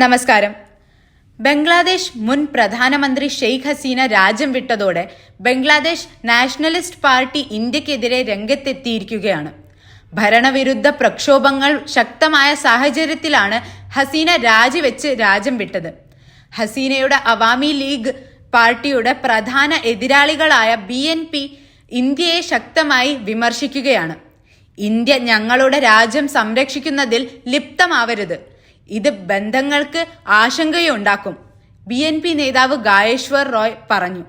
നമസ്കാരം. ബംഗ്ലാദേശ് മുൻ പ്രധാനമന്ത്രി ഷെയ്ഖ് ഹസീന രാജ്യം വിട്ടതോടെ ബംഗ്ലാദേശ് നാഷണലിസ്റ്റ് പാർട്ടി ഇന്ത്യക്കെതിരെ രംഗത്തെത്തിയിരിക്കുകയാണ്. ഭരണവിരുദ്ധ പ്രക്ഷോഭങ്ങൾ ശക്തമായ സാഹചര്യത്തിലാണ് ഹസീന രാജിവെച്ച് രാജ്യം വിട്ടത്. ഹസീനയുടെ അവാമി ലീഗ് പാർട്ടിയുടെ പ്രധാന എതിരാളികളായ ബി എൻ പി ഇന്ത്യയെ ശക്തമായി വിമർശിക്കുകയാണ്. ഇന്ത്യ ഞങ്ങളുടെ രാജ്യം സംരക്ഷിക്കുന്നതിൽ ലിപ്തമാവരുത്. ഇത് ബന്ധങ്ങൾക്ക് ആശങ്കയുണ്ടാക്കും. ബി എൻ പി നേതാവ് ഗായേശ്വർ റോയ് പറഞ്ഞു.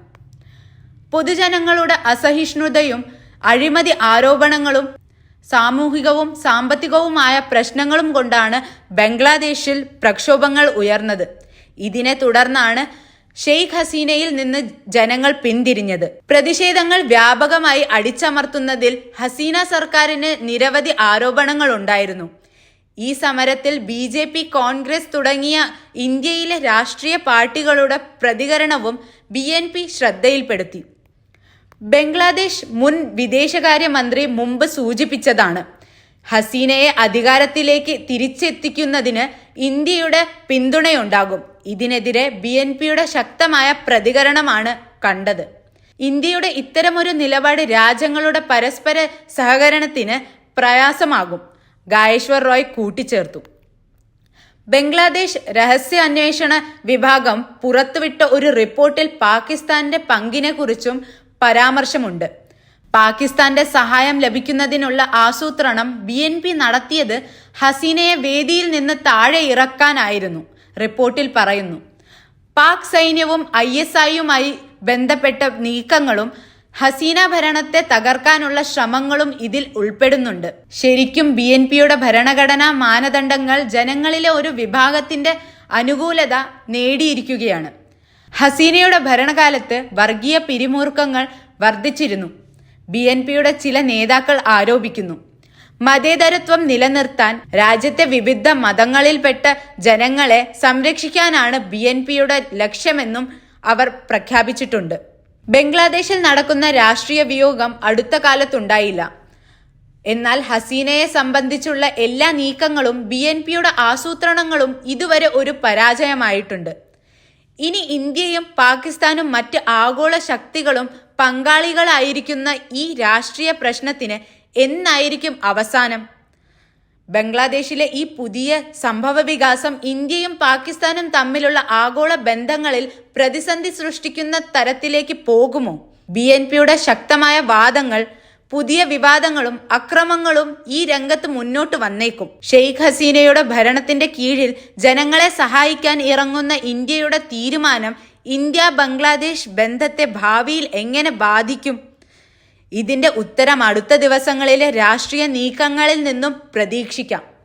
പൊതുജനങ്ങളുടെ അസഹിഷ്ണുതയും അഴിമതി ആരോപണങ്ങളും സാമൂഹികവും സാമ്പത്തികവുമായ പ്രശ്നങ്ങളും കൊണ്ടാണ് ബംഗ്ലാദേശിൽ പ്രക്ഷോഭങ്ങൾ ഉയർന്നത്. ഇതിനെ തുടർന്നാണ് ഷെയ്ഖ് ഹസീനയിൽ നിന്ന് ജനങ്ങൾ പിന്തിരിഞ്ഞത്. പ്രതിഷേധങ്ങൾ വ്യാപകമായി അടിച്ചമർത്തുന്നതിൽ ഹസീന സർക്കാരിന് നിരവധി ആരോപണങ്ങൾ ഉണ്ടായിരുന്നു ഈ സമരത്തിൽ ബി ജെ പി കോൺഗ്രസ് തുടങ്ങിയ ഇന്ത്യയിലെ രാഷ്ട്രീയ പാർട്ടികളുടെ പ്രതികരണവും ബി എൻ പി ശ്രദ്ധയിൽപ്പെടുത്തി. ബംഗ്ലാദേശ് മുൻ വിദേശകാര്യമന്ത്രി മുമ്പ് സൂചിപ്പിച്ചതാണ് ഹസീനയെ അധികാരത്തിലേക്ക് തിരിച്ചെത്തിക്കുന്നതിന് ഇന്ത്യയുടെ പിന്തുണയുണ്ടാകും. ഇതിനെതിരെ ബി എൻ പിയുടെ ശക്തമായ പ്രതികരണമാണ് കണ്ടത്. ഇന്ത്യയുടെ ഇത്തരമൊരു നിലപാട് രാജ്യങ്ങളുടെ പരസ്പര സഹകരണത്തിന് പ്രയാസമാകും. ഗായേശ്വർ റോയ് കൂട്ടിച്ചേർത്തു. ബംഗ്ലാദേശ് രഹസ്യ അന്വേഷണ വിഭാഗം പുറത്തുവിട്ട ഒരു റിപ്പോർട്ടിൽ പാകിസ്ഥാന്റെ പങ്കിനെക്കുറിച്ചും പരാമർശമുണ്ട്. പാകിസ്ഥാന്റെ സഹായം ലഭിക്കുന്നതിനുള്ള ആസൂത്രണം ബി എൻ പി നടത്തിയത് ഹസീനയെ വേദിയിൽ നിന്ന് താഴെ ഇറക്കാനായിരുന്നു റിപ്പോർട്ടിൽ പറയുന്നു. പാക് സൈന്യവും ഐ എസ് ഐയുമായി ബന്ധപ്പെട്ട നീക്കങ്ങളും ഹസീന ഭരണത്തെ തകർക്കാനുള്ള ശ്രമങ്ങളും ഇതിൽ ഉൾപ്പെടുന്നുണ്ട്. ശരിക്കും ബി എൻ പിയുടെ ഭരണഘടനാ മാനദണ്ഡങ്ങൾ ജനങ്ങളിലെ ഒരു വിഭാഗത്തിന്റെ അനുകൂലത നേടിയിരിക്കുകയാണ്. ഹസീനയുടെ ഭരണകാലത്ത് വർഗീയ പിരിമുറുക്കങ്ങൾ വർദ്ധിച്ചിരുന്നു. ബി എൻ പിയുടെ ചില നേതാക്കൾ ആരോപിക്കുന്നു. മതേതരത്വം നിലനിർത്താൻ രാജ്യത്തെ വിവിധ മതങ്ങളിൽപ്പെട്ട ജനങ്ങളെ സംരക്ഷിക്കാനാണ് ബി എൻ പിയുടെ ലക്ഷ്യമെന്നും അവർ പ്രഖ്യാപിച്ചിട്ടുണ്ട്. ബംഗ്ലാദേശിൽ നടക്കുന്ന രാഷ്ട്രീയ വിയോഗം അടുത്ത കാലത്തുണ്ടായില്ല. എന്നാൽ ഹസീനയെ സംബന്ധിച്ചുള്ള എല്ലാ നീക്കങ്ങളും ബി എൻ പിയുടെ ആസൂത്രണങ്ങളും ഇതുവരെ ഒരു പരാജയമായിട്ടുണ്ട്. ഇനി ഇന്ത്യയും പാകിസ്ഥാനും മറ്റ് ആഗോള ശക്തികളും പങ്കാളികളായിരിക്കുന്ന ഈ രാഷ്ട്രീയ പ്രശ്നത്തിന് എന്നായിരിക്കും അവസാനം. ബംഗ്ലാദേശിലെ ഈ പുതിയ സംഭവ വികാസം ഇന്ത്യയും പാകിസ്ഥാനും തമ്മിലുള്ള ആഗോള ബന്ധങ്ങളിൽ പ്രതിസന്ധി സൃഷ്ടിക്കുന്ന തരത്തിലേക്ക് പോകുമോ? ബി എൻ പിയുടെ ശക്തമായ വാദങ്ങൾ പുതിയ വിവാദങ്ങളും അക്രമങ്ങളും ഈ രംഗത്ത് മുന്നോട്ട് വന്നേക്കും. ഷെയ്ഖ് ഹസീനയുടെ ഭരണത്തിന്റെ കീഴിൽ ജനങ്ങളെ സഹായിക്കാൻ ഇറങ്ങുന്ന ഇന്ത്യയുടെ തീരുമാനം ഇന്ത്യ ബംഗ്ലാദേശ് ബന്ധത്തെ ഭാവിയിൽ എങ്ങനെ ബാധിക്കും? ഇതിന്റെ ഉത്തരം അടുത്ത ദിവസങ്ങളിലെ രാഷ്ട്രീയ നീക്കങ്ങളിൽ നിന്നും പ്രതീക്ഷിക്കാം.